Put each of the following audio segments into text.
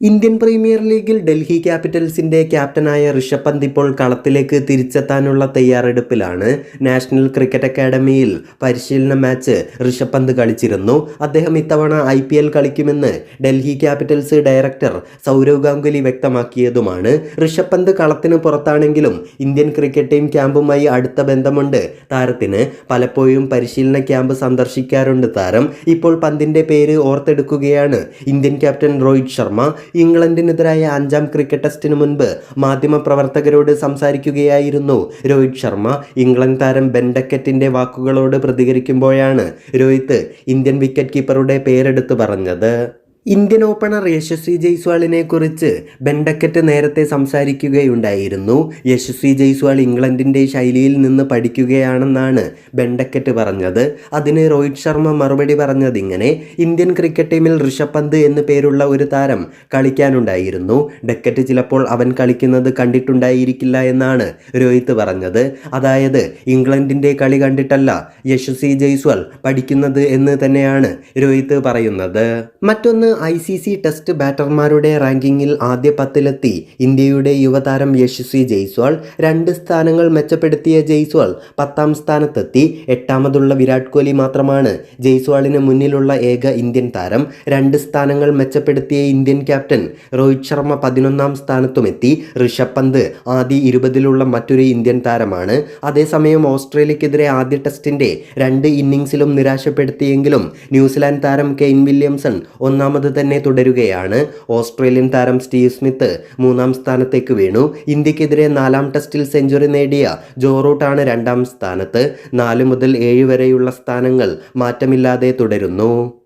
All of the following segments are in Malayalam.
ഇന്ത്യൻ പ്രീമിയർ ലീഗിൽ ഡൽഹി ക്യാപിറ്റൽസിന്റെ ക്യാപ്റ്റനായ ഋഷഭ് പന്ത് ഇപ്പോൾ കളത്തിലേക്ക് തിരിച്ചെത്താനുള്ള തയ്യാറെടുപ്പിലാണ് നാഷണൽ ക്രിക്കറ്റ് അക്കാദമിയിൽ പരിശീലന മാച്ച് ഋഷഭ് പന്ത് കളിച്ചിരുന്നു. അദ്ദേഹം ഇത്തവണ ഐ പി എൽ കളിക്കുമെന്ന് ഡൽഹി ക്യാപിറ്റൽസ് ഡയറക്ടർ സൗരവ് ഗാംഗുലി വ്യക്തമാക്കിയതുമാണ്. ഋഷഭ് പന്ത് കളത്തിന് പുറത്താണെങ്കിലും ഇന്ത്യൻ ക്രിക്കറ്റ് ടീം ക്യാമ്പുമായി അടുത്ത ബന്ധമുണ്ട് താരത്തിന്. പലപ്പോഴും പരിശീലന ക്യാമ്പ് സന്ദർശിക്കാറുണ്ട് താരം. ഇപ്പോൾ പന്തിന്റെ പേര് ഓർത്തെടുക്കുകയാണ് ഇന്ത്യൻ ക്യാപ്റ്റൻ രോഹിത് ശർമ്മ. ഇംഗ്ലണ്ടിനെതിരായ അഞ്ചാം ക്രിക്കറ്റ് ടെസ്റ്റിന് മുൻപ് മാധ്യമപ്രവർത്തകരോട് സംസാരിക്കുകയായിരുന്നു രോഹിത് ശർമ്മ. ഇംഗ്ലണ്ട് താരം ബെൻഡക്കറ്റിന്റെ വാക്കുകളോട് പ്രതികരിക്കുമ്പോഴാണ് രോഹിത് ഇന്ത്യൻ വിക്കറ്റ് കീപ്പറുടെ പേരെടുത്ത് പറഞ്ഞത്. ഇന്ത്യൻ ഓപ്പണർ യശസ്വി ജയ്സ്വാളിനെ കുറിച്ച് ബെൻഡക്കറ്റ് നേരത്തെ സംസാരിക്കുകയുണ്ടായിരുന്നു. യശസ്വി ജയ്സ്വാൾ ഇംഗ്ലണ്ടിന്റെ ശൈലിയിൽ നിന്ന് പഠിക്കുകയാണെന്നാണ് ബെൻഡക്കറ്റ് പറഞ്ഞത്. അതിന് രോഹിത് ശർമ്മ മറുപടി പറഞ്ഞതിങ്ങനെ ഇന്ത്യൻ ക്രിക്കറ്റ് ടീമിൽ ഋഷഭ് പന്ത് എന്ന് പേരുള്ള ഒരു താരം കളിക്കാനുണ്ടായിരുന്നു. ഡക്കറ്റ് ചിലപ്പോൾ അവൻ കളിക്കുന്നത് കണ്ടിട്ടുണ്ടായിരിക്കില്ല എന്നാണ് രോഹിത് പറഞ്ഞത്. അതായത് ഇംഗ്ലണ്ടിന്റെ കളി കണ്ടിട്ടല്ല യശസ്വി ജയ്സ്വാൾ പഠിക്കുന്നത് എന്ന് തന്നെയാണ് രോഹിത് പറയുന്നത്. മറ്റൊന്ന് ഐ സി സി ടെസ്റ്റ് ബാറ്റർമാരുടെ റാങ്കിങ്ങിൽ ആദ്യ പത്തിലെത്തി ഇന്ത്യയുടെ യുവതാരം യശസ്വി ജയ്സ്വാൾ. രണ്ട് സ്ഥാനങ്ങൾ മെച്ചപ്പെടുത്തിയ ജയ്സ്വാൾ പത്താം സ്ഥാനത്തെത്തി. എട്ടാമതുള്ള വിരാട് കോഹ്ലി മാത്രമാണ് ജയ്സ്വാളിന് മുന്നിലുള്ള ഏക ഇന്ത്യൻ താരം. രണ്ട് സ്ഥാനങ്ങൾ മെച്ചപ്പെടുത്തിയ ഇന്ത്യൻ ക്യാപ്റ്റൻ രോഹിത് ശർമ്മ പതിനൊന്നാം സ്ഥാനത്തുമെത്തി. ഋഷഭ് പന്ത് ആദ്യ ഇരുപതിലുള്ള മറ്റൊരു ഇന്ത്യൻ താരമാണ്. അതേസമയം ഓസ്ട്രേലിയക്കെതിരെ ആദ്യ ടെസ്റ്റിന്റെ രണ്ട് ഇന്നിംഗ്സിലും നിരാശപ്പെടുത്തിയെങ്കിലും ന്യൂസിലാൻഡ് താരം കെയിൻ വില്യംസൺ ഒന്നാമത് തന്നെ തുടരുകയാണ്. ഓസ്ട്രേലിയൻ താരം സ്റ്റീവ് സ്മിത്ത് മൂന്നാം സ്ഥാനത്തേക്ക് വീണു. ഇന്ത്യക്കെതിരെ നാലാം ടെസ്റ്റിൽ സെഞ്ചുറി നേടിയ ജോറൂട്ടാണ് രണ്ടാം സ്ഥാനത്ത്. നാല് മുതൽ ഏഴ് വരെയുള്ള സ്ഥാനങ്ങൾ മാറ്റമില്ലാതെ തുടരുന്നു.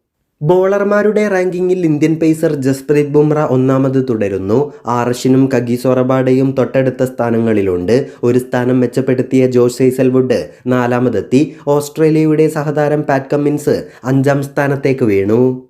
ബോളർമാരുടെ റാങ്കിങ്ങിൽ ഇന്ത്യൻ പേസർ ജസ്പ്രീത് ബുംറ ഒന്നാമത് തുടരുന്നു. ആർഷിനും കഗി സൊറബാഡയും തൊട്ടടുത്ത സ്ഥാനങ്ങളിലുണ്ട്. ഒരു സ്ഥാനം മെച്ചപ്പെടുത്തിയ ജോഷ് സൈസൽവുഡ് നാലാമതെത്തി. ഓസ്ട്രേലിയയുടെ സഹതാരം പാറ്റ് കമ്മിൻസ് അഞ്ചാം സ്ഥാനത്തേക്ക് വീണു.